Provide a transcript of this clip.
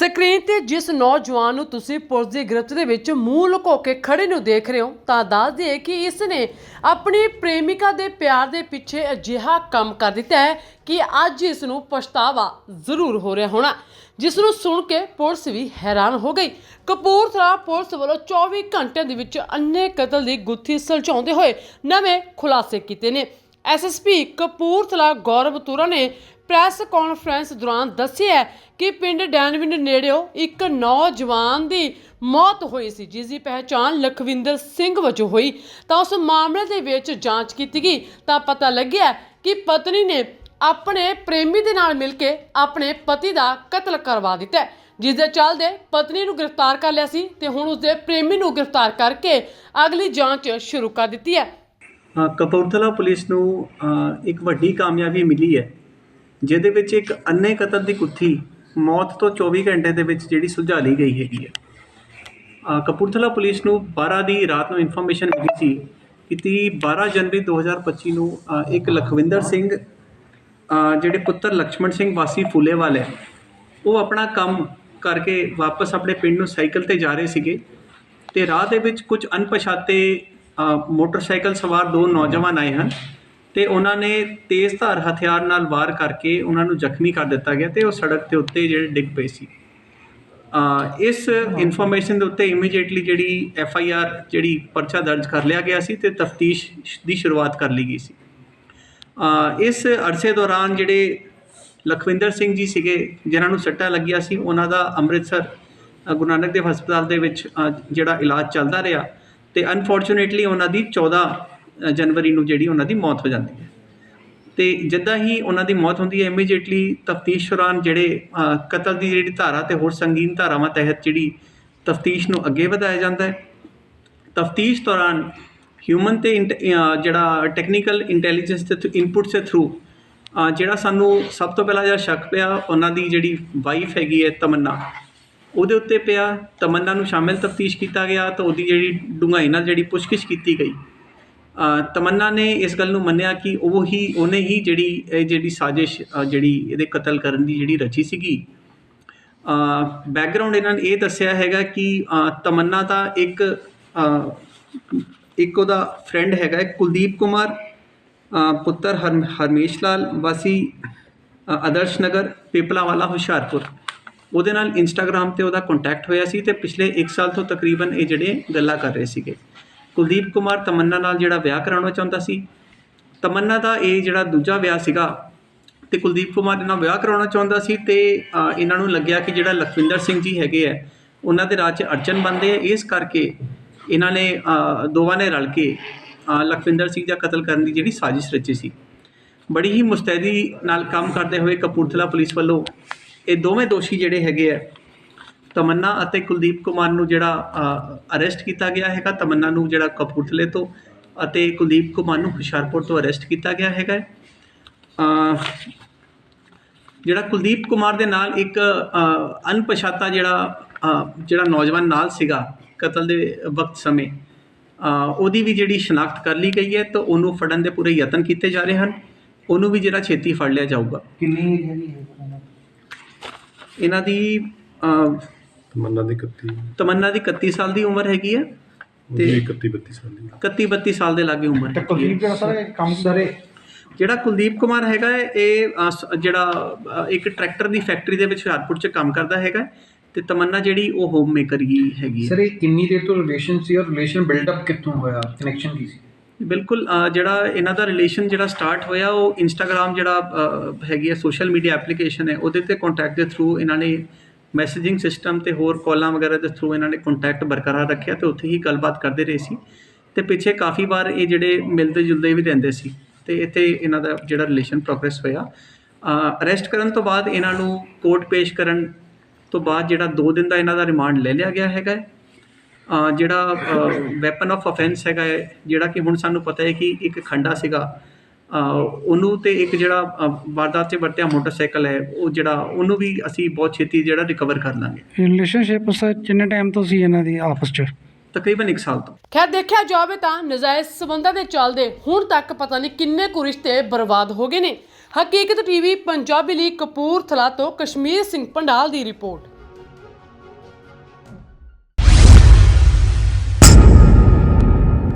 Screen ਤੇ ਜਿਸ ਨੌਜਵਾਨ ਨੂੰ ਤੁਸੀਂ ਪੁਲਿਸ ਦੀ ਗ੍ਰਿਫਤ ਦੇ ਵਿੱਚ ਮੂੰਹ ਲੁਕੋ ਕੇ ਖੜੇ ਨੂੰ ਦੇਖ ਰਹੇ ਹੋ, ਤਾਂ ਦੱਸ ਦਈਏ ਕਿ ਇਸ ਨੇ ਆਪਣੀ ਪ੍ਰੇਮਿਕਾ ਦੇ ਪਿਆਰ ਦੇ ਪਿੱਛੇ ਅਜਿਹਾ ਕੰਮ ਕਰ ਦਿੱਤਾ ਹੈ ਕਿ ਅੱਜ ਇਸ ਨੂੰ ਪਛਤਾਵਾ ਜ਼ਰੂਰ ਹੋ ਰਿਹਾ ਹੋਣਾ, ਜਿਸ ਨੂੰ ਸੁਣ ਕੇ ਪੁਲਿਸ ਵੀ ਹੈਰਾਨ ਹੋ ਗਈ। ਕਪੂਰਥਲਾ ਪੁਲਿਸ ਵੱਲੋਂ 24 ਘੰਟਿਆਂ ਦੇ ਵਿੱਚ ਅੰਨੇ ਕਤਲ ਦੀ ਗੁੱਥੀ ਸੁਲਝਾਉਂਦੇ ਹੋਏ ਨਵੇਂ ਖੁਲਾਸੇ ਕੀਤੇ ਨੇ। ਐਸਐਸਪੀ ਕਪੂਰਥਲਾ ਗੌਰਵ ਤੁਰਾ ਨੇ ਪ੍ਰੈਸ ਕਾਨਫਰੰਸ ਦੌਰਾਨ ਦੱਸਿਆ ਕਿ ਪਿੰਡ ਡੈਨਵਿੰਡ ਨੇੜਿਓ ਇੱਕ ਨੌਜਵਾਨ ਦੀ ਮੌਤ ਹੋਈ ਸੀ ਜਿਸ ਦੀ ਪਹਿਚਾਣ ਲਖਵਿੰਦਰ ਸਿੰਘ ਵਜੋਂ ਹੋਈ। ਤਾਂ ਉਸ ਮਾਮਲੇ ਦੇ ਵਿੱਚ ਜਾਂਚ ਕੀਤੀ ਗਈ। ਤਾਂ ਪਤਾ ਲੱਗਿਆ ਕਿ ਪਤਨੀ ਨੇ ਆਪਣੇ ਪ੍ਰੇਮੀ ਦੇ ਨਾਲ ਮਿਲ ਕੇ ਆਪਣੇ ਪਤੀ ਦਾ ਕਤਲ ਕਰਵਾ ਦਿੱਤਾ ਹੈ, ਜਿਸ ਦੇ ਚੱਲਦੇ ਪਤਨੀ ਨੂੰ ਗ੍ਰਿਫਤਾਰ ਕਰ ਲਿਆ ਸੀ ਤੇ ਹੁਣ ਉਸਦੇ ਪ੍ਰੇਮੀ ਨੂੰ ਗ੍ਰਿਫਤਾਰ ਕਰਕੇ ਅਗਲੀ ਜਾਂਚ ਸ਼ੁਰੂ ਕਰ ਦਿੱਤੀ ਹੈ। ਕਪੂਰਥਲਾ ਪੁਲਿਸ ਨੂੰ ਇੱਕ ਵੱਡੀ ਕਾਮਯਾਬੀ ਮਿਲੀ ਹੈ, ਜਿਹਦੇ ਵਿੱਚ ਇੱਕ ਅੰਨੇ ਕਤਲ ਦੀ ਕੁੱਥੀ ਮੌਤ ਤੋਂ 24 ਘੰਟੇ ਦੇ ਵਿੱਚ ਜਿਹੜੀ ਸੁਲਝਾ ਲਈ ਗਈ ਹੈਗੀ ਹੈ। ਕਪੂਰਥਲਾ ਪੁਲਿਸ ਨੂੰ 12 ਦੀ ਰਾਤ ਨੂੰ ਇਨਫੋਰਮੇਸ਼ਨ ਮਿਲੀ ਸੀ ਕਿ 12 ਜਨਵਰੀ 2025 ਨੂੰ ਇੱਕ ਲਖਵਿੰਦਰ ਸਿੰਘ ਜਿਹੜੇ ਪੁੱਤਰ ਲక్ష్మణ ਸਿੰਘ ਵਾਸੀ ਫੁੱਲੇਵਾਲੇ ਉਹ ਆਪਣਾ ਕੰਮ ਕਰਕੇ ਵਾਪਸ ਆਪਣੇ ਪਿੰਡ ਨੂੰ ਸਾਈਕਲ ਤੇ ਜਾ ਰਹੇ ਸੀਗੇ ਤੇ ਰਾਹ ਦੇ ਵਿੱਚ ਕੁਝ ਅਣਪਛਾਤੇ ਮੋਟਰਸਾਈਕਲ ਸਵਾਰ ਦੋ ਨੌਜਵਾਨ ਆਏ ਹਨ ਅਤੇ ਉਹਨਾਂ ਨੇ ਤੇਜ਼ ਧਾਰ ਹਥਿਆਰ ਨਾਲ ਵਾਰ ਕਰਕੇ ਉਹਨਾਂ ਨੂੰ ਜ਼ਖਮੀ ਕਰ ਦਿੱਤਾ ਗਿਆ ਅਤੇ ਉਹ ਸੜਕ ਦੇ ਉੱਤੇ ਜਿਹੜੇ ਡਿੱਗ ਪਏ ਸੀ। ਇਸ ਇਨਫੋਰਮੇਸ਼ਨ ਦੇ ਉੱਤੇ ਇਮੀਡੀਏਟਲੀ ਜਿਹੜੀ ਐਫ ਆਈ ਆਰ ਜਿਹੜੀ ਪਰਚਾ ਦਰਜ ਕਰ ਲਿਆ ਗਿਆ ਸੀ ਅਤੇ ਤਫਤੀਸ਼ ਦੀ ਸ਼ੁਰੂਆਤ ਕਰ ਲਈ ਗਈ ਸੀ। ਇਸ ਅਰਸੇ ਦੌਰਾਨ ਜਿਹੜੇ ਲਖਵਿੰਦਰ ਸਿੰਘ ਜੀ ਸੀਗੇ, ਜਿਨ੍ਹਾਂ ਨੂੰ ਸੱਟਾਂ ਲੱਗਿਆ ਸੀ, ਉਹਨਾਂ ਦਾ ਅੰਮ੍ਰਿਤਸਰ ਗੁਰੂ ਨਾਨਕ ਦੇਵ ਹਸਪਤਾਲ ਦੇ ਵਿੱਚ ਜਿਹੜਾ ਇਲਾਜ ਚੱਲਦਾ ਰਿਹਾ ਅਤੇ ਅਨਫੋਰਚੂਨੇਟਲੀ ਉਹਨਾਂ ਦੀ 14 ਜਨਵਰੀ ਨੂੰ ਜਿਹੜੀ ਉਹਨਾਂ ਦੀ ਮੌਤ ਹੋ ਜਾਂਦੀ ਹੈ। ਅਤੇ ਜਿੱਦਾਂ ਹੀ ਉਹਨਾਂ ਦੀ ਮੌਤ ਹੁੰਦੀ ਹੈ ਇਮੀਡੀਏਟਲੀ ਤਫਤੀਸ਼ ਦੌਰਾਨ ਜਿਹੜੇ ਕਤਲ ਦੀ ਜਿਹੜੀ ਧਾਰਾ ਅਤੇ ਹੋਰ ਸੰਗੀਨ ਧਾਰਾਵਾਂ ਤਹਿਤ ਜਿਹੜੀ ਤਫਤੀਸ਼ ਨੂੰ ਅੱਗੇ ਵਧਾਇਆ ਜਾਂਦਾ ਹੈ। ਤਫਤੀਸ਼ ਦੌਰਾਨ ਹਿਊਮਨ ਤੇ ਇੰਟ- ਜਿਹੜਾ ਟੈਕਨੀਕਲ ਇੰਟੈਲੀਜੈਂਸ ਦੇ ਇਨਪੁਟਸ ਦੇ ਥਰੂ ਜਿਹੜਾ ਸਾਨੂੰ ਸਭ ਤੋਂ ਪਹਿਲਾਂ ਜਿਹੜਾ ਸ਼ੱਕ ਪਿਆ, ਉਹਨਾਂ ਦੀ ਜਿਹੜੀ ਵਾਈਫ ਹੈਗੀ ਹੈ, ਤਮੰਨਾ ਉਹਦੇ ਉੱਤੇ ਪਿਆ, ਤਮੰਨਾ ਨੂੰ ਸ਼ਾਮਿਲ ਤਫਤੀਸ਼ ਕੀਤਾ ਗਿਆ ਤਾਂ ਉਹਦੀ ਜਿਹੜੀ ਡੂੰਘਾਈ ਨਾਲ ਜਿਹੜੀ ਪੁੱਛਗਿੱਛ ਕੀਤੀ ਗਈ। ਤਮੰਨਾ ਨੇ ਇਸ ਗੱਲ ਨੂੰ ਮੰਨਿਆ ਕਿ ਉਹ ਹੀ ਉਹਨੇ ਹੀ ਜਿਹੜੀ, ਇਹ ਜਿਹੜੀ ਸਾਜ਼ਿਸ਼ ਜਿਹੜੀ ਇਹਦੇ ਕਤਲ ਕਰਨ ਦੀ ਜਿਹੜੀ ਰਚੀ ਸੀਗੀ। ਬੈਕਗ੍ਰਾਉਂਡ ਇਹਨਾਂ ਨੇ ਇਹ ਦੱਸਿਆ ਹੈਗਾ ਕਿ ਤਮੰਨਾ ਦਾ ਇੱਕ ਇੱਕ ਉਹਦਾ ਫਰੈਂਡ ਹੈਗਾ ਕੁਲਦੀਪ ਕੁਮਾਰ ਪੁੱਤਰ ਹਰ ਹਰਮੇਸ਼ ਲਾਲ ਵਾਸੀ ਆਦਰਸ਼ ਨਗਰ ਪੇਪਲਾ ਵਾਲਾ ਹੁਸ਼ਿਆਰਪੁਰ। ਉਹਦੇ ਨਾਲ ਇੰਸਟਾਗ੍ਰam ਤੇ ਉਹਦਾ ਕੰਟੈਕਟ ਹੋਇਆ ਸੀ ਤੇ ਪਿਛਲੇ 1 ਸਾਲ ਤੋਂ ਤਕਰੀਬਨ ਇਹ ਜਿਹੜੇ ਗੱਲਾਂ ਕਰ ਰਹੇ ਸੀਗੇ। ਕੁਲਦੀਪ ਕੁਮਾਰ ਤਮੰਨਾ ਨਾਲ ਜਿਹੜਾ ਵਿਆਹ ਕਰਾਉਣਾ ਚਾਹੁੰਦਾ ਸੀ, ਤਮੰਨਾ ਦਾ ਇਹ ਜਿਹੜਾ ਦੂਜਾ ਵਿਆਹ ਸੀਗਾ ਤੇ ਕੁਲਦੀਪ ਕੁਮਾਰ ਦੇ ਨਾਲ ਵਿਆਹ ਕਰਾਉਣਾ ਚਾਹੁੰਦਾ ਸੀ ਤੇ ਇਹਨਾਂ ਨੂੰ ਲੱਗਿਆ ਕਿ ਜਿਹੜਾ ਲਖਵਿੰਦਰ ਸਿੰਘ ਜੀ ਹੈਗੇ ਆ, ਉਹਨਾਂ ਦੇ ਰਾਜ 'ਚ ਅੜਚਨ ਬੰਦੇ ਆ, ਇਸ ਕਰਕੇ ਇਹਨਾਂ ਨੇ ਦੋਵਾਂ ਨੇ ਰਲ ਕੇ ਲਖਵਿੰਦਰ ਸਿੰਘ ਦਾ ਕਤਲ ਕਰਨ ਦੀ ਜਿਹੜੀ ਸਾਜ਼ਿਸ਼ ਰਚੀ ਸੀ। ਬੜੀ ਹੀ ਮੁਸਤੈਦੀ ਨਾਲ ਕੰਮ ਕਰਦੇ ਹੋਏ ਕਪੂਰਥਲਾ ਪੁਲਿਸ ਵੱਲੋਂ ਇਹ ਦੋਵੇਂ ਦੋਸ਼ੀ ਜਿਹੜੇ ਹੈਗੇ ਆ, ਤਮੰਨਾ ਅਤੇ ਕੁਲਦੀਪ ਕੁਮਾਰ ਨੂੰ ਜਿਹੜਾ ਅਰੈਸਟ ਕੀਤਾ ਗਿਆ ਹੈਗਾ, ਤਮੰਨਾ ਨੂੰ ਜਿਹੜਾ ਕਪੂਰਥਲੇ ਤੋਂ ਅਤੇ ਕੁਲਦੀਪ ਕੁਮਾਰ ਨੂੰ ਹੁਸ਼ਿਆਰਪੁਰ ਤੋਂ ਅਰੈਸਟ ਕੀਤਾ ਗਿਆ ਹੈਗਾ ਜਿਹੜਾ ਕੁਲਦੀਪ ਕੁਮਾਰ ਦੇ ਨਾਲ ਇੱਕ ਅਣਪਛਾਤਾ ਜਿਹੜਾ ਜਿਹੜਾ ਨੌਜਵਾਨ ਨਾਲ ਸੀਗਾ ਕਤਲ ਦੇ ਵਕਤ ਸਮੇਂ ਉਹਦੀ ਵੀ ਜਿਹੜੀ ਸ਼ਨਾਖਤ ਕਰ ਲਈ ਗਈ ਹੈ, ਤਾਂ ਉਹਨੂੰ ਫੜਨ ਦੇ ਪੂਰੇ ਯਤਨ ਕੀਤੇ ਜਾ ਰਹੇ ਹਨ। ਉਹਨੂੰ ਵੀ ਜਿਹੜਾ ਛੇਤੀ ਫੜ ਲਿਆ ਜਾਊਗਾ। ਕਿੰਨੀ ਹੈਗੀ ਹੈ ਇਹਨਾਂ ਦੀ ਤਮੰਨਾ ਦੀ 31 ਤਮੰਨਾ ਦੀ 31 ਸਾਲ ਦੀ ਉਮਰ ਹੈਗੀ ਹੈ ਉਹਦੀ ਤੇ 31 32 ਸਾਲ ਦੀ। 31 32 ਸਾਲ ਦੇ ਲਾਗੇ ਉਮਰ ਕੁਲਦੀਪ। ਜਿਹੜਾ ਸਰ ਇਹ ਕੰਮ ਕਰੇ? ਜਿਹੜਾ ਕੁਲਦੀਪ ਕੁਮਾਰ ਹੈਗਾ ਇਹ ਜਿਹੜਾ ਇੱਕ ਟਰੈਕਟਰ ਦੀ ਫੈਕਟਰੀ ਦੇ ਵਿੱਚ ਹੁਸ਼ਿਆਰਪੁਰ 'ਚ ਕੰਮ ਕਰਦਾ ਹੈਗਾ ਤੇ ਤਮੰਨਾ ਜਿਹੜੀ ਉਹ ਹੋਮ ਮੇਕਰ ਹੀ ਹੈਗੀ ਹੈ ਸਰ ਇਹ ਕਿੰਨੀ ਦੇਰ ਤੋਂ ਰਿਲੇਸ਼ਨ ਸੀ ਔਰ ਰਿਲੇਸ਼ਨ ਬਿਲਡਅਪ ਕਿੱਥੋਂ ਹੋਇਆ? ਕਨੈਕਸ਼ਨ ਕੀ ਸੀ? ਬਿਲਕੁਲ ਜਿਹੜਾ ਇਹਨਾਂ ਦਾ ਰਿਲੇਸ਼ਨ ਜਿਹੜਾ ਸਟਾਰਟ ਹੋਇਆ, ਉਹ ਇੰਸਟਾਗ੍ਰam ਜਿਹੜਾ ਹੈਗੀ ਹੈ ਸੋਸ਼ਲ ਮੀਡੀਆ ਐਪਲੀਕੇਸ਼ਨ ਹੈ, ਉਹਦੇ ਤੇ ਕੰਟੈਕਟ ਦੇ ਥਰੂ ਇਹਨਾਂ ਨੇ ਮੈਸੇਜਿੰਗ ਸਿਸਟਮ ਤੇ ਹੋਰ ਕਾਲਾਂ ਵਗੈਰਾ ਦੇ ਥਰੂ ਇਹਨਾਂ ਨੇ ਕੰਟੈਕਟ ਬਰਕਰਾਰ ਰੱਖਿਆ ਤੇ ਉੱਥੇ ਹੀ ਗੱਲਬਾਤ ਕਰਦੇ ਰਹੇ ਸੀ। ਤੇ ਪਿੱਛੇ ਕਾਫੀ ਵਾਰ ਇਹ ਜਿਹੜੇ ਮਿਲਦੇ ਜੁਲਦੇ ਵੀ ਰਹਿੰਦੇ ਸੀ ਤੇ ਇੱਥੇ ਇਹਨਾਂ ਦਾ ਜਿਹੜਾ ਰਿਲੇਸ਼ਨ ਪ੍ਰੋਗਰੈਸ ਹੋਇਆ। ਅਰੈਸਟ ਕਰਨ ਤੋਂ ਬਾਅਦ ਇਹਨਾਂ ਨੂੰ ਕੋਰਟ ਪੇਸ਼ ਕਰਨ ਤੋਂ ਬਾਅਦ ਜਿਹੜਾ 2 ਦਿਨ ਦਾ ਇਹਨਾਂ ਦਾ ਰਿਮਾਂਡ ਲੈ ਲਿਆ ਗਿਆ ਹੈਗਾ ਹੈ। ਜਿਹੜਾ ਵੈਪਨ ਆਫ ਅਫੈਂਸ ਹੈਗਾ ਹੈ ਜਿਹੜਾ ਕਿ ਹੁਣ ਸਾਨੂੰ ਪਤਾ ਹੈ ਕਿ ਇੱਕ ਖੰਡਾ ਸੀਗਾ। ਉਹਨੂੰ ਤੇ ਇੱਕ ਜਿਹੜਾ ਵਾਰਦਾਤ 'ਚ ਵਰਤਿਆ ਮੋਟਰਸਾਈਕਲ ਹੈ ਉਹ ਜਿਹੜਾ ਉਹਨੂੰ ਵੀ ਅਸੀਂ ਬਹੁਤ ਛੇਤੀ ਜਿਹੜਾ ਰਿਕਵਰ ਕਰ ਲਾਂਗੇ। ਰਿਲੇਸ਼ਨਸ਼ਿਪ ਸਰ ਕਿੰਨੇ ਟਾਈਮ ਤੋਂ ਸੀ ਇਹਨਾਂ ਦੀ ਆਪਸ 'ਚ? ਤਕਰੀਬਨ 1 ਸਾਲ ਤੋਂ। ਖੈਰ ਦੇਖਿਆ ਜਾਵੇ ਤਾਂ ਨਜਾਇਜ਼ ਸਬੰਧਾਂ ਦੇ ਚੱਲਦੇ ਹੁਣ ਤੱਕ ਪਤਾ ਨਹੀਂ ਕਿੰਨੇ ਕੁ ਰਿਸ਼ਤੇ ਬਰਬਾਦ ਹੋ ਗਏ ਨੇ। ਹਕੀਕਤ ਟੀਵੀ ਪੰਜਾਬੀ ਲਈ ਕਪੂਰਥਲਾ ਤੋਂ ਕਸ਼ਮੀਰ ਸਿੰਘ ਪੰਡਾਲ ਦੀ ਰਿਪੋਰਟ।